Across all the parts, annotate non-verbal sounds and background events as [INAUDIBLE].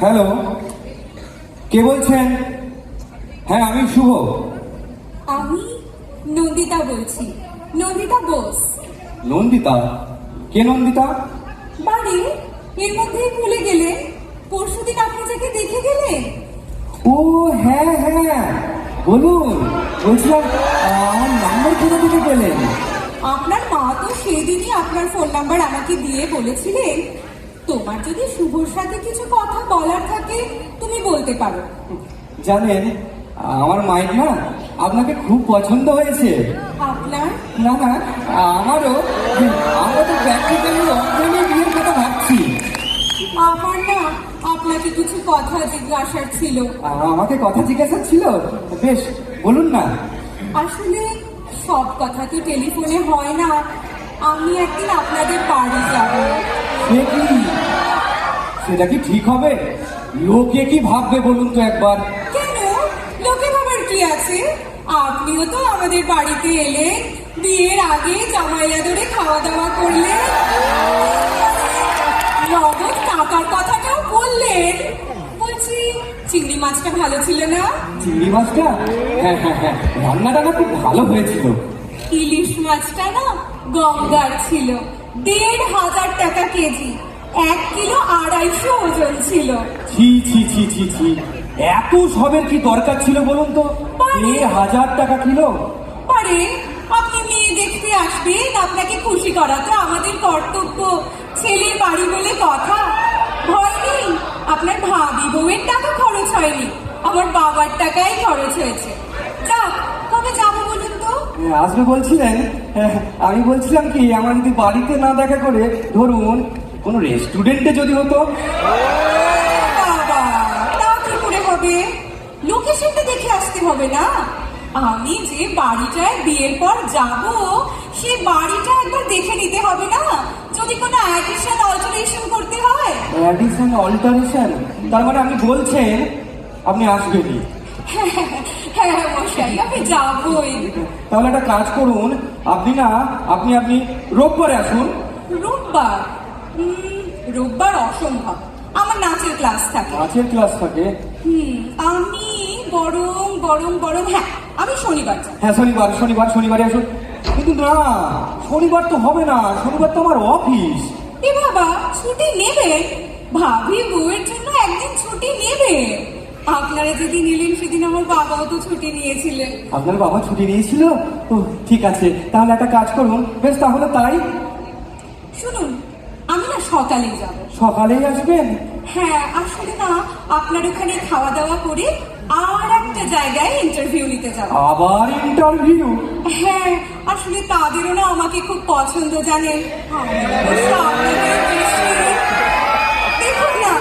Hello? কে বলছেন? হ্যাঁ আমি শুভ। আমি নন্দিতা বলছি। নন্দিতা বোস। নন্দিতা? কে নন্দিতা? বাড়ি? এর মধ্যেই ভুলে গেলে। পরশুদিন আপনি যাকে দেখে গেলে? ও হ্যাঁ হ্যাঁ। বলুন বলছিলাম আমার নাম্বার কোথা থেকে পেলেন? আপনার মা তো সেই দিনই আপনার ফোন নাম্বার আমাকে দিয়ে বলেছিলেন তোমার যদি শুভর সাথে কিছু কথা বলার থাকে তুমি বলতে পারো। জানেন আমার মায়ের না আপনাকে খুব পছন্দ হয়েছে। আপনার? না না আমারও। আমরা তো প্র্যাকটিক্যালি অজ্ঞানে বিয়ের কথা ভাবছি। আমার না আপনাকে কিছু কথা জিজ্ঞাসার ছিল। আমাকে কথা জিজ্ঞাসা ছিল? বেশ বলুন না। আসলে সব কথা তো টেলিফোনে হয় না। আমি একদিন আপনাদের বাড়ি যাব। সেটা কি ঠিক হবে? লোকে কি ভাববে বলুন তো একবার? কেন? লোকে ভাবার কি আছে? আপনিও তো আমাদের বাড়িতে এলেন। বিয়ের আগে জামাইয়া ধরে খাওয়া দাওয়া করলেন। নগদ টাকার কথাটাও বললেন। বলছি চিংড়ি মাছটা ভালো ছিল না? চিংড়ি মাছটা? হ্যাঁ হ্যাঁ হ্যাঁ রান্নাটা না খুব ভালো হয়েছিল। ইলিশ মাছটা না গঙ্গার ছিল। দেড় হাজার টাকা কেজি। এক কিলো আড়াইশো ওজন ছিল। ছি ছি ছি ছি ছি। এত সবের কি দরকার ছিল বলুন তো? এ হাজার টাকা কিলো? পরে আপনি মেয়ে দেখতে আসবেন আপনাকে খুশি করা তো আমাদের কর্তব্য। ছেলের বাড়ি বলে কথা। ভয় নেই। আপনার ভাবি বউয়ের টাকা খরচ হয়নি। আমার বাবার টাকাই খরচ হয়েছে। যাক কবে যাব বলুন তো? হ্যাঁ, আসবে বলছিলেন। হ্যাঁ, আমি বলছিলাম কি আমার যদি বাড়িতে না দেখা করে ধরুন কোনো রেস্টুরেন্টে যদি হতো? বাবা তা কি করে হবে? লোকেশনটা দেখে আসতে হবে না। আমি যে বাড়িটায় বিয়ের পর যাব সে বাড়িটা একবার দেখে নিতে হবে না? যদি কোনো অ্যাডিশন অল্টারেশন করতে হয়? অ্যাডিশন অল্টারেশন তার মানে আপনি বলছেন আপনি আসবেনই। হ্যাঁ মশাই আমি যাবই। তাহলে একটা কাজ করুন আপনি না আপনি আপনি রোববারে আসুন। রোববার? রোববার অসম্ভব। আমার নাচের ক্লাস থাকে। নাচের ক্লাস থাকে? হুম, আমি বরং বরং বরং হ্যাঁ আমি শনিবার হ্যাঁ শনিবার শনিবার শনিবারে আসুন কিন্তু না শনিবার তো হবে না শনিবার তো আমার অফিস। এ বাবা ছুটি নেবেন ভাবি বউয়ের জন্য একদিন ছুটি নেবে। আপনারা যেদিন এলেন সেদিন আমার বাবাও তো ছুটি নিয়েছিলেন আপনার বাবা ছুটি নিয়েছিল? ও ঠিক আছে তাহলে একটা কাজ করুন। বেশ তাহলে তাই। শুনুন আমি না সকালে যাব। সকালেই আসবেন? হ্যাঁ আসলে না আপনার ওখানে খাওয়া দাওয়া করে আর একটা জায়গায় ইন্টারভিউ নিতে যাব। আবার ইন্টারভিউ হ্যাঁ আসলে তাদেরও না আমাকে খুব পছন্দ জানেন। দেখুন না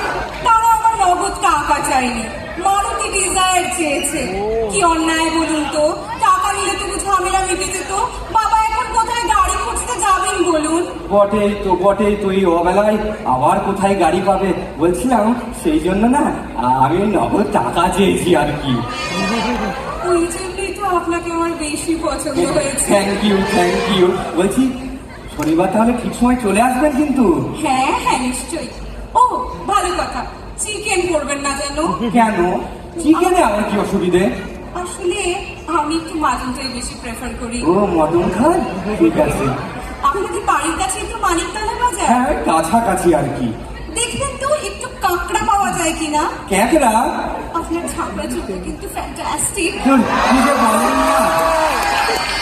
তারা আমার নগদ টাকা চায়নি মারুতি ডিজায়ার চেয়েছে। কি অন্যায় বলুন তো? টাকা নিলে তবু ঝামেলা মিটে খুঁজতে বলুন। বটেই তো বটেই তো এই অবেলায় আবার কোথায় গাড়ি পাবে? বলছিলাম সেই জন্য না আমি নগদ টাকা চেয়েছি আর কি। ওই জন্যই তো আপনাকে আমার বেশি পছন্দ হয়েছে। থ্যাংক ইউ থ্যাংক ইউ বলছি শনিবার তাহলে ঠিক সময় চলে আসবেন কিন্তু? হ্যাঁ হ্যাঁ নিশ্চয়ই। ও ভালো কথা। চিকেন করবেন না যেন। কেন? চিকেনে আমার কি অসুবিধে? আসলে আমি একটু মাটনটাই বেশি প্রেফার করি। ও মটন খান? ঠিক আছে। আপনাদের বাড়ির কাছে একটু মানিকতলা বাজার হ্যাঁ কাছাকাছি আর কি। দেখবেন তো একটু কাঁকড়া পাওয়া যায় কিনা? ক্যাঁকড়া আপনার ঝাপড়া চোখে কিন্তু ফ্যান্টাস্টিক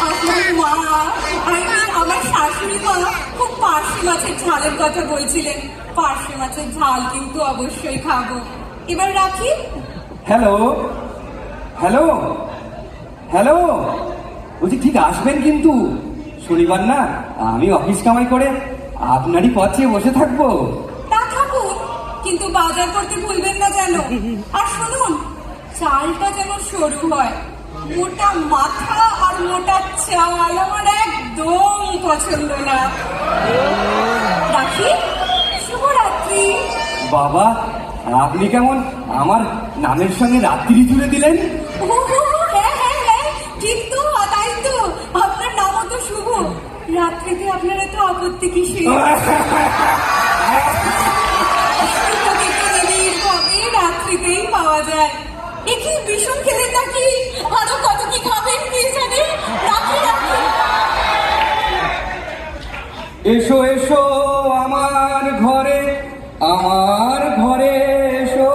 আপনার মা mean, আমার শাশুড়ি মা খুব পার্শে মাছের ঝালের কথা বলছিলেন। পার্শে মাছের ঝাল কিন্তু অবশ্যই খাব। এবার রাখি। হ্যালো? হ্যালো? হ্যালো? বলছি ঠিক আসবেন কিন্তু? শনিবার না আমি অফিস কামাই করে আপনারই পথে বসে থাকব। তা থাকুন কিন্তু বাজার করতে ভুলবেন না যেন। আর শুনুন চালটা যেন সরু হয়। মোটা মাথা আর মোটা চাল আমার একদম পছন্দ না। রাখি শুভরাত্রি। বাবা আপনি কেমন? আমার নামের সঙ্গে রাত্রি জুড়ে দিলেন। রাত্রিতে আপনারা তো আপত্তি কিসে রাত্রিতেই পাওয়া যায় একে ভীষণ খেলে নাকি আরও কত কি খাবেন কি জানে এসো এসো আমার ঘরে আমার ঘরে এসো।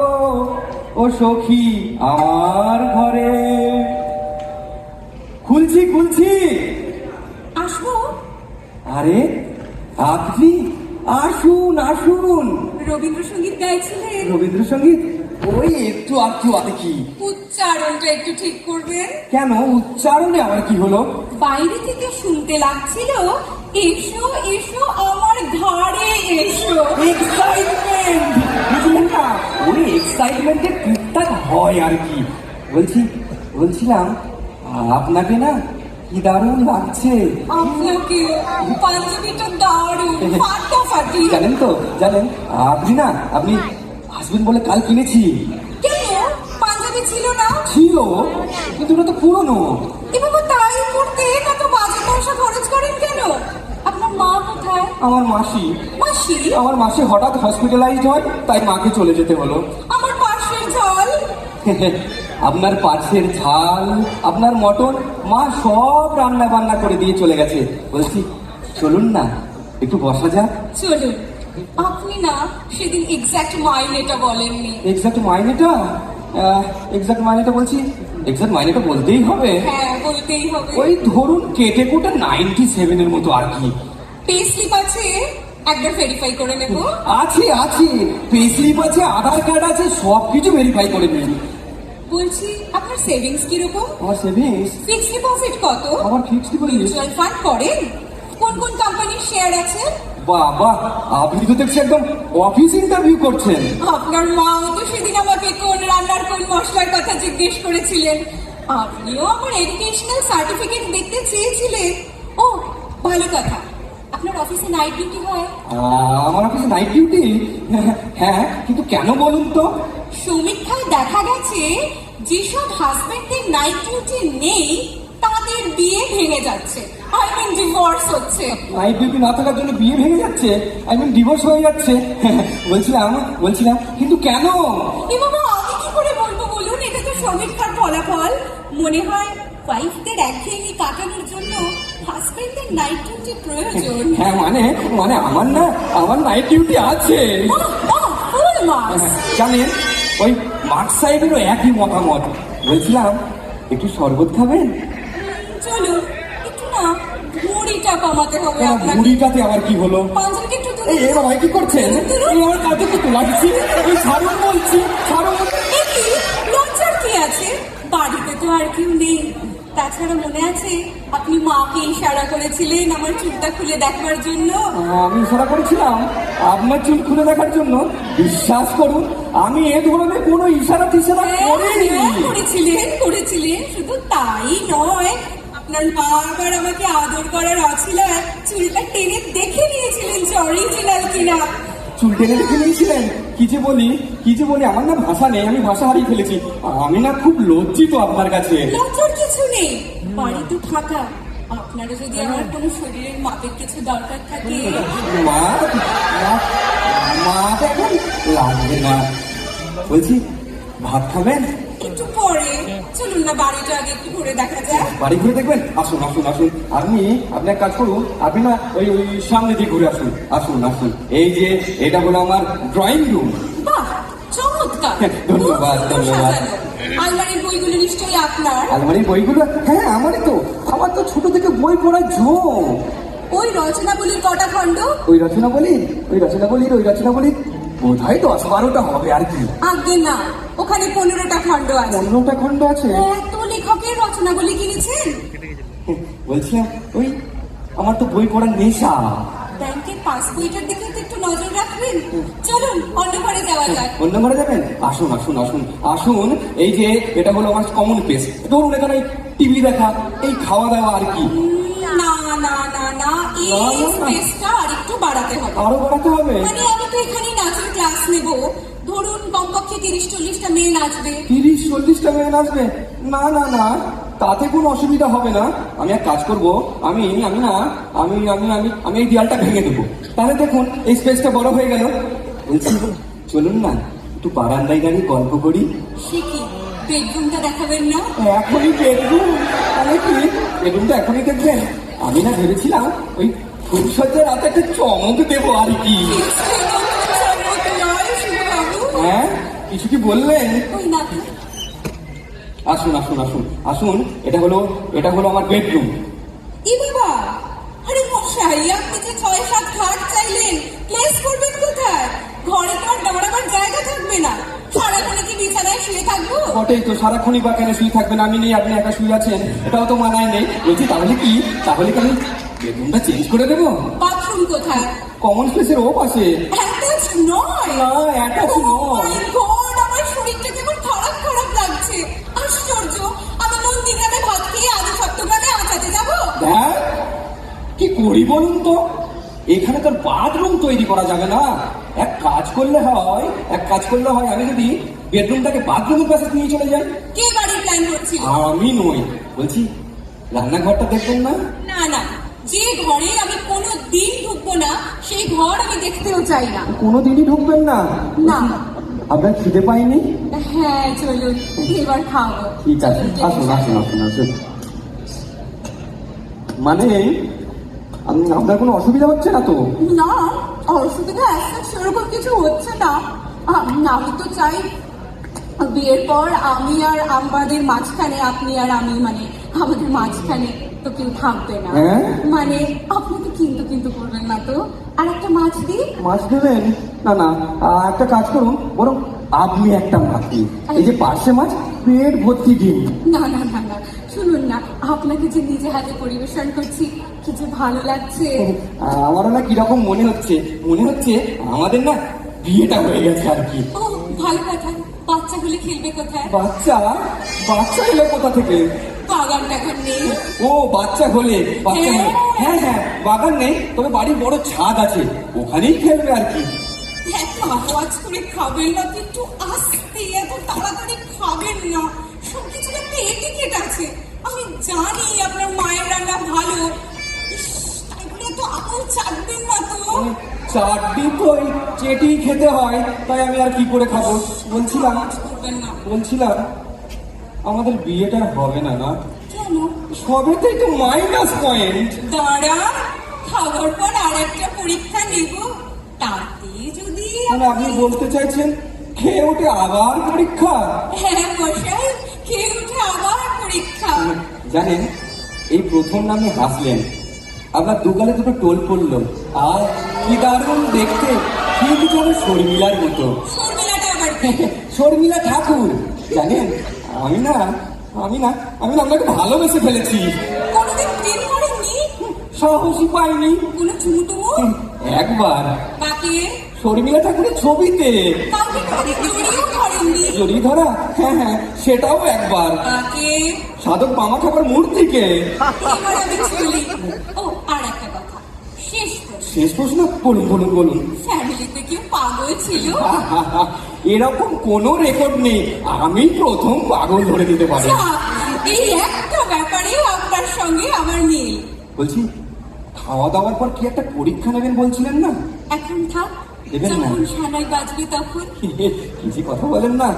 ও সখী, আমার ঘরে। খুলছি খুলছি। আরে আপনি আসুন আসুন। রবীন্দ্রসঙ্গীত গাইছিলেন? রবীন্দ্রসঙ্গীত? ওই একটু একটু আতে কি। উচ্চারণটা একটু ঠিক করবেন? কেন? উচ্চারণে আবার কি হলো? বাইরে থেকে শুনতে লাগছিল এসো এসো আমার ঘরে এসো। এক্সাইটমেন্ট বুঝলেন না? ওই এক্সাইটমেন্টের টুকটাক হয় আর কি। বলছি বলছিলাম আপনাকে না কি দারুণ লাগছে আপনাকে পাঞ্জাবিটা দারুণ ফাটাফাটি জানেন তো জানেন? আপনি না আপনি আসবেন বলে কাল কিনেছি। কেন? পাঞ্জাবি ছিল না? ছিল কিন্তু ওটা তো পুরনো। এভাবে তাই করতে কত বাজে পয়সা খরচ করেন কেন? আপনার মা কোথায়? আমার মাসি। মাসি? আমার মাসি হঠাৎ হসপিটালাইজড হয় তাই মাকে চলে যেতে হলো। আমার পাশের জল [LAUGHS] আপনার পাশের ঝাল আপনার মটন মা সব রান্না বান্না করে দিয়ে চলে গেছে। বলছি চলুন না একটু বসা যাক। চলুন। আপনি না সেদিন এক্সাক্ট মাইনেটা বলেননি। এক্সাক্ট মাইনেটা? এক্সাক্ট মাইনেটা বলছি এক্সাক্ট মাইনেটা বলতেই হবে। হ্যাঁ বলতেই হবে। ওই ধরুন কেটে কুটে নাইনটি সেভেনের মতো আর কি। পে স্লিপ আছে? একবার ভেরিফাই করে নেব। আছে আছে। পে স্লিপ আছে আধার কার্ড আছে সব কিছু ভেরিফাই করে নিন। বলছি আপনার সেভিংস কীরকম? আমার সেভিংস ফিক্সড ডিপোজিট কত? আমার ফিক্সড ডিপোজিট মিউচুয়াল ফান্ড করেন? কোন কোন কোম্পানির শেয়ার আছে? বাবা আপনি তো দেখছি একদম অফিস ইন্টারভিউ করছেন। আপনার মাও তো সেদিন আমাকে কোন রান্নার কোন মশলার কথা জিজ্ঞেস করেছিলেন। আপনিও আমার এডুকেশনাল সার্টিফিকেট দেখতে চেয়েছিলেন। ও ভালো কথা। আপনার অফিসে নাইট ডিউটি হয়? আমার অফিসে নাইট ডিউটি হ্যাঁ কিন্তু কেন বলুন তো? সমীক্ষায় দেখা গেছে যেসব হাজবেন্ডের নাইট ডিউটি নেই তাদের বিয়ে ভেঙে যাচ্ছে। আই মিন ডিভোর্স হচ্ছে। নাইট ডিউটি না থাকার জন্য বিয়ে ভেঙে যাচ্ছে? আই মিন ডিভোর্স হয়ে যাচ্ছে। বলছিলাম বলছিলাম কিন্তু কেন? এবাবা আমি কি করে বলব বলুন? এটা তো সমীক্ষার ফলাফল। মনে হয় ওয়াইফদের একঘেয়েমি কাটানোর জন্য হাজবেন্ডের নাইট ডিউটি প্রয়োজন। হ্যাঁ মানে মানে আমার না আমার নাইট ডিউটি আছে। ফুল জানেন ওই মাঠ সাহেবেরও একই মতামত। বলছিলাম একটু শরবত খাবেন? চলুন একটু না মুড়িটা কমাতে হবে মুড়িটাতে আবার কি হলো? পাঞ্জাবিটা একটু এই এ বাবা কি করছেন? এই আমার কাছে কি তোলা দিচ্ছি এই ছাড়ুন বলছি কি? লজ্জার কি আছে? বাড়িতে তো আর কেউ নেই। তাছাড়া মনে আছে আপনি মাকে ইশারা করেছিলেন আমার চুলটা খুলে দেখবার জন্য? আমি ইশারা করেছিলাম আপনার চুল খুলে দেখার জন্য। বিশ্বাস করুন আমি এ ধরনের কোনো ইশারা টিশারা হ্যাঁ, করিনি। হ্যাঁ, করেছিলেন করেছিলেন। শুধু তাই নয় আপনার মা আবার আমাকে আদর করার অছিলায় চুলটা টেনে দেখে নিয়েছিলেন যে অরিজিনাল কিনা। চুল টেনে রেখে নিয়েছিলেন কি যে বলি কি যে বলি আমার না ভাষা নেই আমি ভাষা হারিয়ে ফেলেছি। আমি না খুব লজ্জিত আপনার কাছে। লজ্জার কিছু নেই। বাড়ি তো ফাঁকা আপনারও যদি আমার কোনো শরীরের মাপের কিছু দরকার থাকে। মা মা- এখন লাগবে না। বলছি ভাত খাবেন? চলুন না বাড়িটা আগে দেখা যায়? বাড়ি ঘুরে দেখবেন? আসুন আসুন আসুন। আপনি আপনি এক কাজ করুন আপনি না ওই ওই সামনে দিয়ে ঘুরে আসুন। আসুন আসুন। এই যে এটা হলো আমার ড্রয়িং রুম বাহ চমৎকার। ধন্যবাদ, ধন্যবাদ। আলমারির বইগুলো নিশ্চয়ই আপনার? আলমারির বইগুলো? হ্যাঁ আমারই তো। আমার তো ছোট থেকে বই পড়ার ঝোঁক। ওই রচনা রচনাবলীর কটা খণ্ড? ওই রচনা বলি ওই রচনা বলি ওই রচনা বলি বোধ হয় দশ বারোটা হবে আর কি। আগে না ওখানে পনেরোটা খণ্ড আছে। পনেরোটা খণ্ড আছে? এত লেখকের রচনাবলী কিনেছেন? বলছিলাম ওই আমার তো বই পড়ার নেশা। ব্যাংকের পাস বইটার দিকে একটু নজর রাখবেন? চলুন অন্য ঘরে যাওয়া যাক। অন্য ঘরে যাবেন? আসুন আসুন আসুন আসুন। এই যে এটা হলো আমার কমন পেস ধরুন এখানে টিভি দেখা এই খাওয়া দাওয়া আর কি। না না না এই। স্পেসটা আর একটু বাড়াতে হবে। আরও বাড়াতে হবে? মানে আমি তো এখানে নাচের ক্লাস নেব। ধরুন কমপক্ষে তিরিশ চল্লিশটা মেয়ে নাচবে। তিরিশ চল্লিশটা মেয়ে আসবে না না না তাতে কোনো অসুবিধা হবে না। আমি এক কাজ করব আমি আমি না আমি আমি আমি আমি এই দেয়ালটা ভেঙে দেবো। তাহলে দেখুন এই স্পেসটা বড় হয়ে গেল। বলছি চলুন না একটু বারান্দায় দাঁড়িয়ে গল্প করি। সে কি বেডরুমটা দেখাবেন না? এখনই বেডরুম মানে কি? বেডরুমটা এখনই দেখবেন? আমি না ভেবেছিলাম ওই ফুলসজ্জার রাতে একটা চমক দেবো আর কি। হ্যাঁ? কিছু কি বললেন? আসুন আসুন আসুন আসুন, এটা হলো এটা হলো আমার বেডরুম ই বাবা? আরে মশাই, আপনি যে ছয়, সাত খাট চাইলেন প্লেস করবেন কোথায়? ঘরে তো আর জায়গা থাকবে না। সারাক্ষণে কি বিছানায় শুয়ে থাকব? বটেই তো সারাক্ষণই বা কেন শুয়ে থাকবেন? আমি নেই আপনি একা শুয়ে আছেন এটাও তো মানায় নেই। বলছি তাহলে কি? তাহলে কি আমি বেডরুমটা চেঞ্জ করে দেবো। বাথরুম কোথায়? কমন স্পেসের ও পাশে। অ্যাটাচ নয়। Oh নয়। আমার শরীরটা কেমন খারাপ খারাপ লাগছে। আশ্চর্য আমি নন্দীগ্রামে ভাত খেয়ে আজ সপ্তগ্রামে আঁচাতে যাব? দেখ কি করি বলুন তো? এখানে তোর বাথরুম তৈরি করা যাবে না। এক কাজ করলে হয় এক কাজ করলে হয় আমি যদি বেডরুমটাকে বাথরুমের পাশে নিয়ে চলে যাই। কে গাড়ির প্ল্যান করছিল? আমি নই। বলছি রান্নাঘরটা দেখবেন না? না না। যে ঘরে আমি কোনো দিন ঢুকবো না সেই ঘর আমি দেখতেও চাই না। কোনোদিনই ঢুকবেন না? না। আপনার খিদে পাইনি হ্যাঁ চলুন এবার খাব। ঠিক আছে আসুন আসুন আসুন আসুন। মানে আপনার কোনো অসুবিধা হচ্ছে না তো? না অসুবিধা সেরকম কিছু হচ্ছে না। আমি তো চাই বিয়ের পর আমি আর আমাদের মাঝখানে আপনি আর আমি মানে আমাদের মাঝখানে তো কেউ থাকবে না। হ্যাঁ? মানে আপনি তো কিন্তু কিন্তু করবেন না তো। আর একটা মাছ দিই মাছ দেবেন? না না একটা কাজ করুন বরং আপনি একটা মাছ দিন। এই যে পার্শে মাছ পেট ভর্তি দিন না না না না শুনুন না আপনাকে যে নিজে হাতে পরিবেশন করছি কি যে ভালো লাগছে। আমারও না কীরকম মনে হচ্ছে মনে হচ্ছে আমাদের না বিয়েটা হয়ে গেছে আর কি। ও ভালো কথা। বাচ্চাগুলো খেলবে কোথায়? বাচ্চা? বাচ্চা এলো কোথা থেকে? বাগান টাগান নেই। ও বাচ্চা হলে বাচ্চা হলে। হ্যাঁ। হ্যাঁ হ্যাঁ বাগান নেই তবে বাড়ির বড় ছাদ আছে ওখানেই খেলবে আর কি। এত আওয়াজ করে খাবেন না তো একটু আস্তে এত তাড়াতাড়ি খাবেন না। সব একটা এটিকেট আছে। আমি জানি আপনার মায়ের রান্না ভালো। ইস, তাই বলে এত আঙুল চাটবেন না তো তো ওই চেটি খেতে হয় তাই আমি আর কি করে খাব? বলছিলাম বলছিলাম আমাদের বিয়েটা হবে না না? কেন? সবেতেই তো মাইনাস পয়েন্ট দাঁড়া খাবার পর আর একটা পরীক্ষা নেব। তাতে যদি মানে আপনি বলতে চাইছেন খেয়ে ওঠে আবার পরীক্ষা? হ্যাঁ মশাই। পরীক্ষা। জানেন এই প্রথম নামে হাসলেন। আপনার দুগালে দুটো টোল পড়ল আর কি দারুণ দেখতে ঠিক যেন শর্মিলার মতো। আবার? [LAUGHS] শর্মিলা ঠাকুর। জানেন আমি না আমি না আমি না আপনাকে ভালোবেসে ফেলেছি। সাহসী পাইনি। কোনো চুমুটুমু? একবার। শর্মিলা ঠাকুরের ছবিতে। জড়ি ধরা হ্যাঁ হ্যাঁ সেটাও একবার। সাধক মামা ঠাকুর মূর্তিকে। এবার আমি চলি ও আর একটা কথা শেষ প্রশ্ন। শেষ প্রশ্ন? বলুন বলুন বলুন। ফ্যামিলিতে কেউ পাগল ছিল? এরকম কোনো রেকর্ড নেই। আমি প্রথম পাগল ধরে দিতে পারি। এই একটা ব্যাপারেও আপনার সঙ্গে আমার মিল। বলছি খাওয়া দাওয়ার পর কি একটা পরীক্ষা নেবেন বলছিলেন না? এখন থাক দেবেন না? যখন সানাই বাজবে তখন। [LAUGHS] কিছু কথা বলেন না।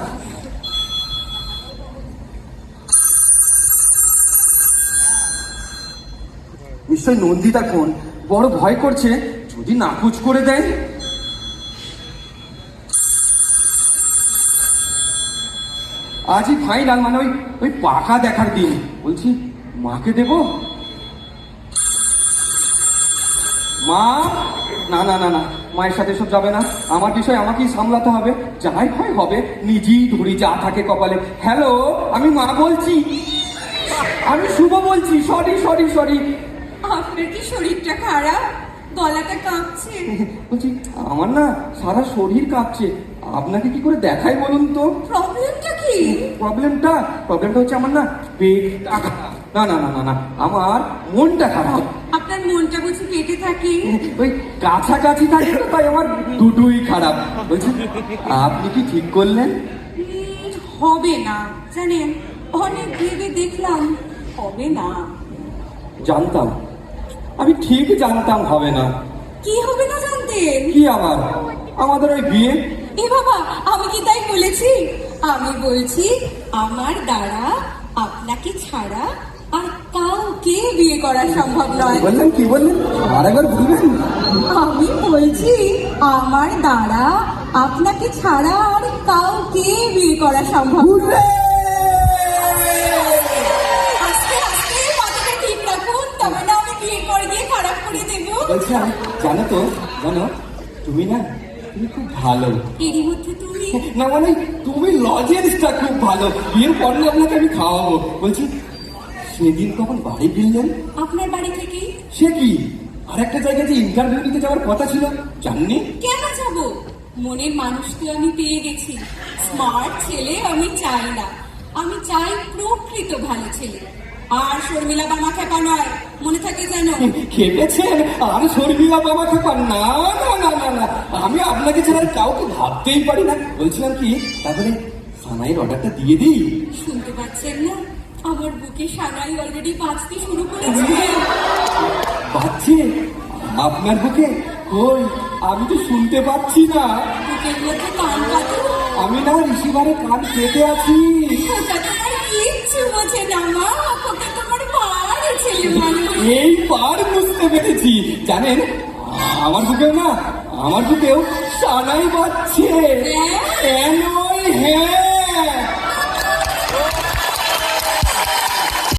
নিশ্চয় নন্দিতা ফোন বড় ভয় করছে যদি নাকুচ করে দেয় আজই ফাইনাল মানে ওই ওই পাখা দেখার দিন। বলছি মাকে দেব? মা? না না না না। মায়ের সাথে সব যাবে না। আমার বিষয় আমাকেই সামলাতে হবে। যাই হয় হবে নিজেই ধরি যা থাকে কপালে। হ্যালো আমি মা বলছি। আমি শুভ বলছি। সরি সরি সরি আপনার কি শরীরটা খারাপ? গলাটা কাঁপছে। [LAUGHS] বলছি আমার না সারা শরীর কাঁপছে। আপনাকে কি করে দেখাই বলুন তো? প্রবলেমটা কি? প্রবলেমটা প্রবলেমটা হচ্ছে আমার না পেটটা খারাপ। না না না না না আমার মনটা খারাপ আপনার মনটা বুঝি পেটে থাকে। ওই কাছাকাছি থাকে তো তাই আমার দুটোই খারাপ। বলছি আপনি কি ঠিক করলেন? হবে না জানেন অনেক ভেবে দেখলাম হবে না। জানতাম। আমি ঠিক জানতাম হবে না। কি হবে না জানতেন কি আমার? আমাদের ওই বিয়ে? এ বাবা আমি কি তাই বলেছি? আমি বলছি আমার দ্বারা আপনাকে ছাড়া কাউকে বিয়ে করা সম্ভব নয়? বললেন কি বললেন? আর একবার বলবেন আমি বলছি আমার দ্বারা আপনাকে ছাড়া আর কাউকে বিয়ে করা সম্ভব। আস্তে আস্তে মাথাটা ঠিক রাখুন। তবে না আমি বিয়ে করে দিয়ে খারাপ করে দেবো। বলছিলাম জানো তো জানো তুমি না তুমি খুব ভালো। এরই মধ্যে তুমি না মানে তুমি লজেন্সটা খুব ভালো। বিয়ের পরে আপনাকে আমি খাওয়াবো। বলছি সেদিন কখন বাড়ি ফিরলেন? আপনার বাড়ি থেকেই সে কি? আর একটা জায়গায় যে ইন্টারভিউ দিতে যাওয়ার কথা ছিল জাননি? কেন যাব? মনের মানুষকে আমি পেয়ে গেছি। স্মার্ট ছেলে আমি চাই না। আমি চাই প্রকৃত ভালো ছেলে। আর শর্মিলা বামা খেপা নয় মনে থাকে যেন? খেপেছেন? আর শর্মিলা বাবা খেপান না না না না না। আমি আপনাকে ছাড়া কাউকে ভাবতেই পারি না। বলছিলাম কি তারপরে সানাইয়ের অর্ডারটা দিয়ে দিই। শুনতে পাচ্ছেন না? আমার বুকে সানাই অলরেডি বাঁচতে শুরু করেছে। পাচ্ছে আপনার বুকে? ওই আমি তো শুনতে পাচ্ছি না। বুকের মধ্যে কান কাটো। আমি না রিসিভারে কান কেটে আছি। ওটা তোমার কিচ্ছু বোঝে না মা। ওটা তোমার ভালো ছেলে মানুষ। এই পার বুঝতে পেরেছি। জানেন আমার বুকেও না আমার বুকেও সানাই বাজছে। হ্যাঁ? হ্যাঁ হ্যাঁ।